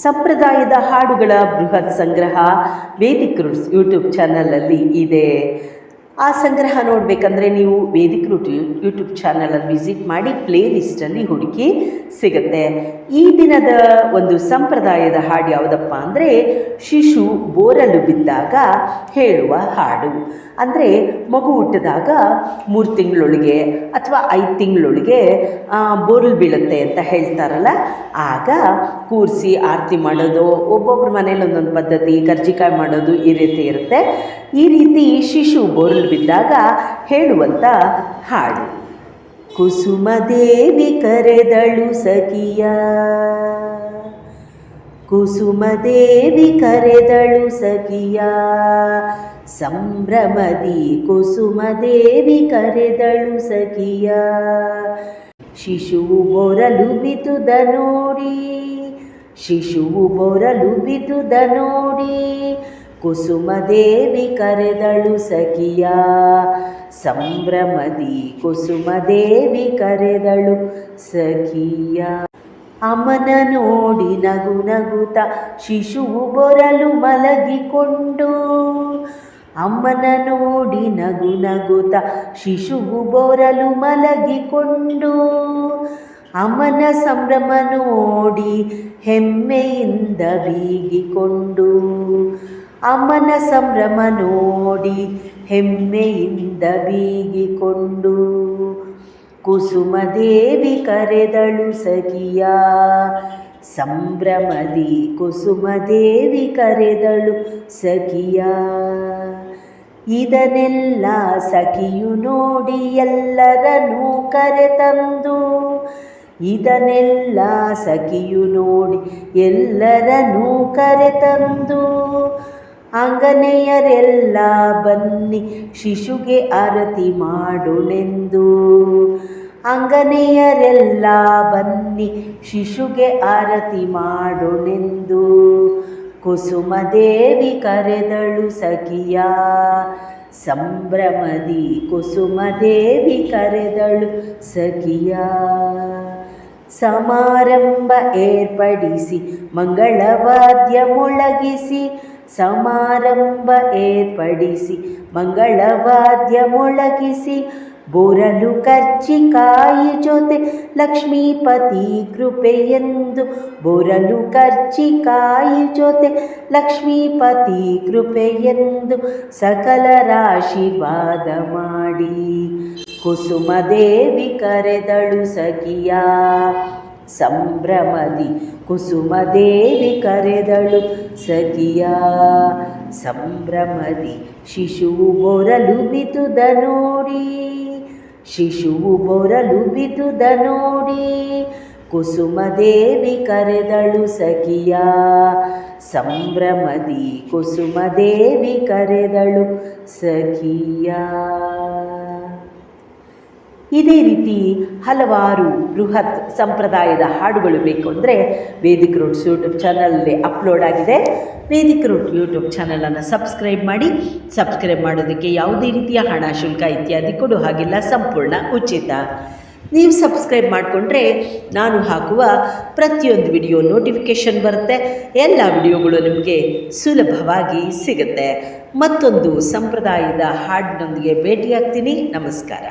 ಸಂಪ್ರದಾಯದ ಹಾಡುಗಳ ಬೃಹತ್ ಸಂಗ್ರಹ ವೇದಿಕ್ ರೂಟ್ಸ್ ಯೂಟ್ಯೂಬ್ ಚಾನಲಲ್ಲಿ ಇದೆ. ಆ ಸಂಗ್ರಹ ನೋಡಬೇಕಂದ್ರೆ ನೀವು ವೇದಿಕ್ ರೂಟ್ ಯೂಟ್ಯೂಬ್ ಚಾನಲಲ್ಲಿ ವಿಸಿಟ್ ಮಾಡಿ ಪ್ಲೇ ಲಿಸ್ಟಲ್ಲಿ ಹುಡುಕಿ ಸಿಗುತ್ತೆ. ಈ ದಿನದ ಒಂದು ಸಂಪ್ರದಾಯದ ಹಾಡು ಯಾವುದಪ್ಪ ಅಂದರೆ, ಶಿಶು ಬೋರಲು ಬಿದ್ದಾಗ ಹೇಳುವ ಹಾಡು. ಅಂದರೆ, ಮಗು ಹುಟ್ಟಿದಾಗ ಮೂರು ತಿಂಗಳೊಳಗೆ ಅಥವಾ ಐದು ತಿಂಗಳೊಳಗೆ ಬೋರಲ್ ಬೀಳುತ್ತೆ ಅಂತ ಹೇಳ್ತಾರಲ್ಲ, ಆಗ ಕೂರಿಸಿ ಆರತಿ ಮಾಡೋದು ಒಬ್ಬೊಬ್ಬರ ಮನೇಲಿ ಒಂದೊಂದು ಪದ್ಧತಿ, ಕರ್ಜಿಕಾಯಿ ಮಾಡೋದು ಈ ರೀತಿ ಇರುತ್ತೆ. ಈ ರೀತಿ ಶಿಶು ಬೋರ್ಲು ಬಿದ್ದಾಗ ಹೇಳುವಂಥ ಹಾಡು. ಕುಸುಮದೇವಿ ಕರೆದಳು ಸಖಿಯ. ಕುಸುಮದೇವಿ ಕರೆದಳು ಸಖಿಯ. ಸಂಭ್ರಮದಿ ಕುಸುಮದೇವಿ ಕರೆದಳು ಸಖಿಯ. ಶಿಶುವು ಬೊರಲು ಬಿತುದ ನೋಡಿ. ಶಿಶುವು ಬೊರಲು ಬಿದುದ ನೋಡಿ ಕುಸುಮದೇವಿ ಕರೆದಳು ಸಖಿಯ. ಸಂಭ್ರಮದಿ ಕುಸುಮದೇವಿ ಕರೆದಳು ಸಖಿಯ. ಅಮನ ನೋಡಿ ನಗು ನಗುತ ಶಿಶುವು ಬೊರಲು ಮಲಗಿಕೊಂಡು. ಅಮ್ಮನ ನೋಡಿ ನಗು ನಗುತ ಶಿಶುವು ಬೊರಲು ಮಲಗಿಕೊಂಡು. ಅಮ್ಮನ ಸಂಭ್ರಮ ನೋಡಿ ಹೆಮ್ಮೆಯಿಂದ ಬೀಗಿಕೊಂಡು. ಅಮನ ಸಂಭ್ರಮ ನೋಡಿ ಹೆಮ್ಮೆಯಿಂದ ಬೀಗಿಕೊಂಡು. ಕುಸುಮದೇವಿ ಕರೆದಳು ಸಖಿಯ, ಸಂಭ್ರಮದಿ ಕುಸುಮದೇವಿ ಕರೆದಳು ಸಖಿಯ. ಇದನ್ನೆಲ್ಲ ಸಖಿಯು ನೋಡಿ ಎಲ್ಲರನ್ನೂ ಕರೆತಂದು ಇದನ್ನೆಲ್ಲ ಸಖಿಯು ನೋಡಿ ಎಲ್ಲರನ್ನೂ ಕರೆತಂದು, ಅಂಗನೆಯರೆಲ್ಲ ಬನ್ನಿ ಶಿಶುಗೆ ಆರತಿ ಮಾಡುಳೆಂದು. ಅಂಗನೆಯರೆಲ್ಲ ಬನ್ನಿ ಶಿಶುಗೆ ಆರತಿ ಮಾಡುಳೆಂದು. ಕುಸುಮದೇವಿ ಕರೆದಳು ಸಖಿಯ, ಸಂಭ್ರಮದಿ ಕುಸುಮದೇವಿ ಕರೆದಳು ಸಖಿಯ. ಸಮಾರಂಭ ಏರ್ಪಡಿಸಿ ಮಂಗಳವಾದ್ಯ ಮೊಳಗಿಸಿ ಸಮಾರಂಭ ಏರ್ಪಡಿಸಿ ಮಂಗಳವಾದ್ಯ ಮೊಳಗಿಸಿ ಬೋರಲು ಕರ್ಚಿಕಾಯಿ ಜೊತೆ ಲಕ್ಷ್ಮೀಪತಿ ಕೃಪೆಯೆಂದು ಬೋರಲು ಕರ್ಚಿಕಾಯಿ ಜೊತೆ ಲಕ್ಷ್ಮೀಪತಿ ಕೃಪೆಯೆಂದು ಸಕಲರಾಶೀರ್ವಾದ ಮಾಡಿ. ಕುಸುಮದೇವಿ ಕರೆದಳು ಸಖಿಯ. ಸಂಭ್ರಮದಿ ಕುಸುಮದೇವಿ ಕರೆದಳು ಸಖಿಯ. ಸಂಭ್ರಮದಿ ಶಿಶುವು ಬೊರಲು ಬಿದುದ ನೋಡಿ. ಶಿಶುವು ಬೊರಲು ಬಿದುದ ನೋಡಿ ಕುಸುಮದೇವಿ ಕರೆದಳು ಸಖಿಯ. ಸಂಭ್ರಮದಿ ಕುಸುಮದೇವಿ ಕರೆದಳು ಸಖಿಯ. ಇದೇ ರೀತಿ ಹಲವಾರು ಬೃಹತ್ ಸಂಪ್ರದಾಯದ ಹಾಡುಗಳು ಬೇಕು ಅಂದರೆ ವೇದಿಕ್ ರೂಟ್ಸ್ ಯೂಟ್ಯೂಬ್ ಚಾನಲಲ್ಲಿ ಅಪ್ಲೋಡ್ ಆಗಿದೆ. ವೇದಿಕ್ ರೂಟ್ ಯೂಟ್ಯೂಬ್ ಚಾನಲನ್ನು ಸಬ್ಸ್ಕ್ರೈಬ್ ಮಾಡಿ. ಸಬ್ಸ್ಕ್ರೈಬ್ ಮಾಡೋದಕ್ಕೆ ಯಾವುದೇ ರೀತಿಯ ಹಣ, ಶುಲ್ಕ ಇತ್ಯಾದಿ ಕೊಡು, ಹಾಗಿಲ್ಲ ಸಂಪೂರ್ಣ ಉಚಿತ. ನೀವು ಸಬ್ಸ್ಕ್ರೈಬ್ ಮಾಡಿಕೊಂಡ್ರೆ ನಾನು ಹಾಕುವ ಪ್ರತಿಯೊಂದು ವಿಡಿಯೋ ನೋಟಿಫಿಕೇಷನ್ ಬರುತ್ತೆ. ಎಲ್ಲ ವಿಡಿಯೋಗಳು ನಿಮಗೆ ಸುಲಭವಾಗಿ ಸಿಗುತ್ತೆ. ಮತ್ತೊಂದು ಸಂಪ್ರದಾಯದ ಹಾಡಿನೊಂದಿಗೆ ಭೇಟಿಯಾಗ್ತೀನಿ. ನಮಸ್ಕಾರ.